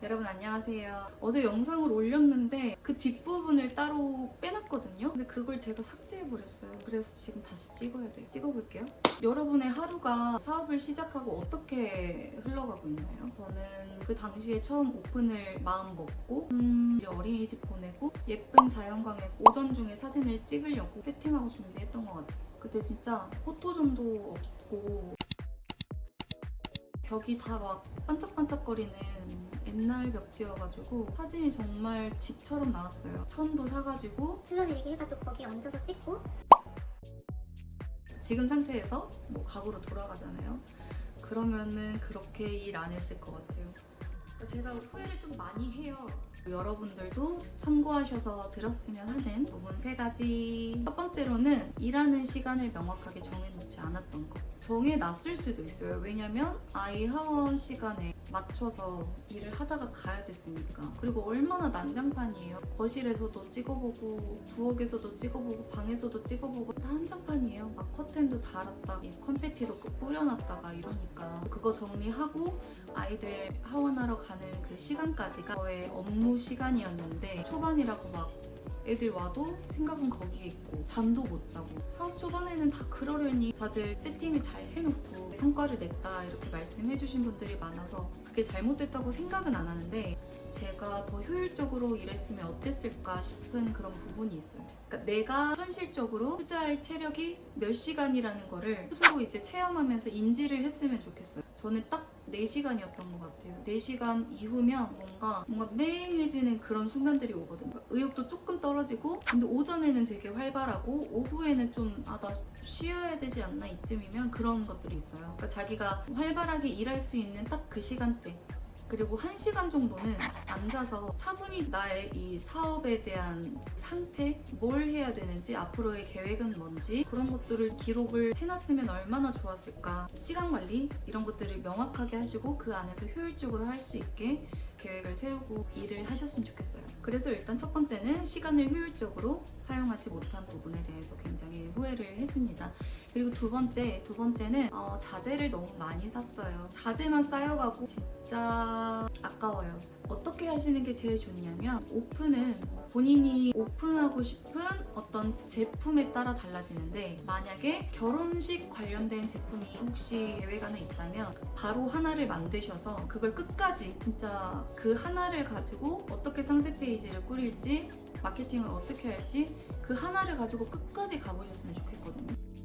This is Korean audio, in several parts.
여러분 안녕하세요. 어제 영상을 올렸는데 그 뒷부분을 따로 빼놨거든요. 근데 그걸 제가 삭제해버렸어요. 그래서 지금 다시 찍어야 돼요. 찍어볼게요. 여러분의 하루가 사업을 시작하고 어떻게 흘러가고 있나요? 저는 그 당시에 처음 오픈을 마음 먹고 음, 어린이집 보내고 예쁜 자연광에서 오전 중에 사진을 찍으려고 세팅하고 준비했던 것 같아요. 그때 진짜 포토존도 없고 벽이 다 막 반짝반짝거리는 옛날 벽지여가지고 사진이 정말 집처럼 나왔어요. 천도 사가지고 흘러내리게 해가지고 거기에 얹어서 찍고 지금 상태에서 뭐 각으로 돌아가잖아요. 그러면은 그렇게 일 안 했을 것 같아요. 제가 후회를 좀 많이 해요. 여러분들도 참고하셔서 들었으면 하는 부분 세 가지. 첫 번째로는 일하는 시간을 명확하게 정해놓지 않았던 거. 정해놨을 수도 있어요. 왜냐면 아이 하원 시간에 맞춰서 일을 하다가 가야 됐으니까. 그리고 얼마나 난장판이에요. 거실에서도 찍어보고, 부엌에서도 찍어보고, 방에서도 찍어보고, 다 한장판이에요. 막 커튼도 달았다, 그 뿌려놨다가 이러니까. 그거 정리하고 아이들 하원하러 가는 그 시간까지가 저의 업무 시간이었는데 초반이라고 막 애들 와도 생각은 거기에 있고 잠도 못 자고 사업 초반에는 다 그러려니 다들 세팅을 잘 해놓고 성과를 냈다 이렇게 말씀해 주신 분들이 많아서 그게 잘못됐다고 생각은 안 하는데 제가 더 효율적으로 일했으면 어땠을까 싶은 그런 부분이 있어요. 그러니까 내가 현실적으로 투자할 체력이 몇 시간이라는 거를 스스로 이제 체험하면서 인지를 했으면 좋겠어요. 저는 딱 4시간이었던 것 같아요. 4시간 이후면 뭔가 뭔가 맹해지는 그런 순간들이 오거든요. 그러니까 의욕도 조금 떨어지고 근데 오전에는 되게 활발하고 오후에는 좀 아 나 쉬어야 되지 않나 이쯤이면 그런 것들이 있어요. 그러니까 자기가 활발하게 일할 수 있는 딱 그 시간대 그리고 한 시간 정도는 앉아서 차분히 나의 이 사업에 대한 상태, 뭘 해야 되는지, 앞으로의 계획은 뭔지 그런 것들을 기록을 해놨으면 얼마나 좋았을까. 시간 관리 이런 것들을 명확하게 하시고 그 안에서 효율적으로 할 수 있게 계획을 세우고 일을 하셨으면 좋겠어요. 그래서 일단 첫 번째는 시간을 효율적으로 사용하지 못한 부분에 대해서 굉장히 후회를 했습니다. 그리고 두 번째, 두 번째는 어, 자재를 너무 많이 샀어요. 자재만 쌓여가고 진짜 아까워요. 어떻게 하시는 게 제일 좋냐면 오픈은 본인이 오픈하고 싶은 어떤 제품에 따라 달라지는데 만약에 결혼식 관련된 제품이 혹시 안에 있다면 바로 하나를 만드셔서 그걸 끝까지 진짜 그 하나를 가지고 어떻게 상세 페이지를 꾸릴지 마케팅을 어떻게 할지 그 하나를 가지고 끝까지 가보셨으면 좋겠거든요.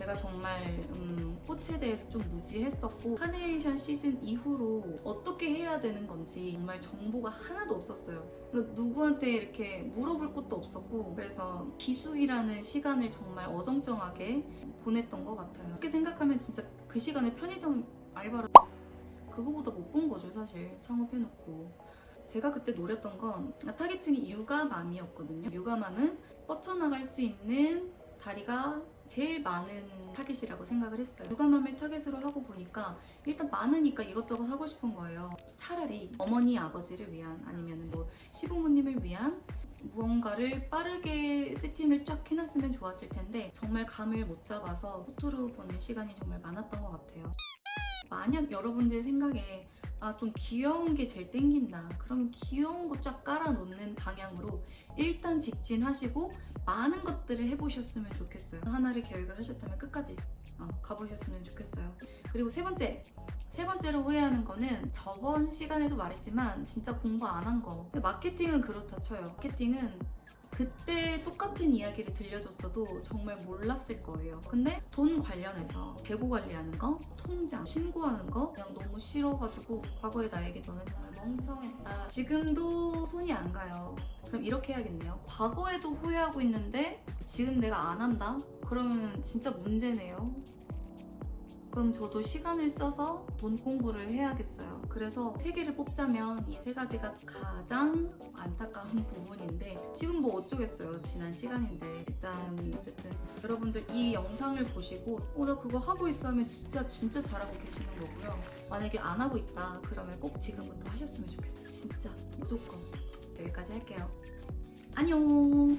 제가 정말 음, 꽃에 대해서 좀 무지했었고 카네이션 시즌 이후로 어떻게 해야 되는 건지 정말 정보가 하나도 없었어요. 그리고 누구한테 이렇게 물어볼 것도 없었고 그래서 비숙이라는 시간을 정말 어정쩡하게 보냈던 것 같아요. 그렇게 생각하면 진짜 그 시간에 편의점 알바를 그거보다 못 본 거죠 사실 창업해놓고. 제가 그때 노렸던 건 타겟층이 육아맘이었거든요. 육아맘은 뻗쳐나갈 수 있는 다리가 제일 많은 타겟이라고 생각을 했어요. 육아맘을 타겟으로 하고 보니까 일단 많으니까 이것저것 하고 싶은 거예요. 차라리 어머니, 아버지를 위한 아니면 뭐 시부모님을 위한 무언가를 빠르게 세팅을 쫙 해놨으면 좋았을 텐데 정말 감을 못 잡아서 포토로 보는 시간이 정말 많았던 것 같아요. 만약 여러분들 생각에 아 좀 귀여운 게 제일 땡긴다. 그러면 귀여운 거 쫙 깔아놓는 방향으로 일단 직진하시고 많은 것들을 해보셨으면 좋겠어요. 하나를 계획을 하셨다면 끝까지 어, 가보셨으면 좋겠어요. 그리고 세 번째 세 번째로 후회하는 거는 저번 시간에도 말했지만 진짜 공부 안 한 거. 마케팅은 그렇다 쳐요. 마케팅은 그때 똑같은 이야기를 들려줬어도 정말 몰랐을 거예요. 근데 돈 관련해서 재고 관리하는 거, 통장, 신고하는 거 그냥 너무 싫어가지고 과거의 나에게 너는 정말 멍청했다. 지금도 손이 안 가요. 그럼 이렇게 해야겠네요. 과거에도 후회하고 있는데 지금 내가 안 한다? 그러면 진짜 문제네요. 그럼 저도 시간을 써서 돈 공부를 해야겠어요. 그래서 세 개를 뽑자면 이 세 가지가 가장 안타까운 부분인데 지금 뭐 어쩌겠어요. 지난 시간인데 일단 어쨌든 여러분들 이 영상을 보시고 어 나 그거 하고 있어 하면 진짜 진짜 잘하고 계시는 거고요. 만약에 안 하고 있다 그러면 꼭 지금부터 하셨으면 좋겠어요. 진짜 무조건 여기까지 할게요. 안녕.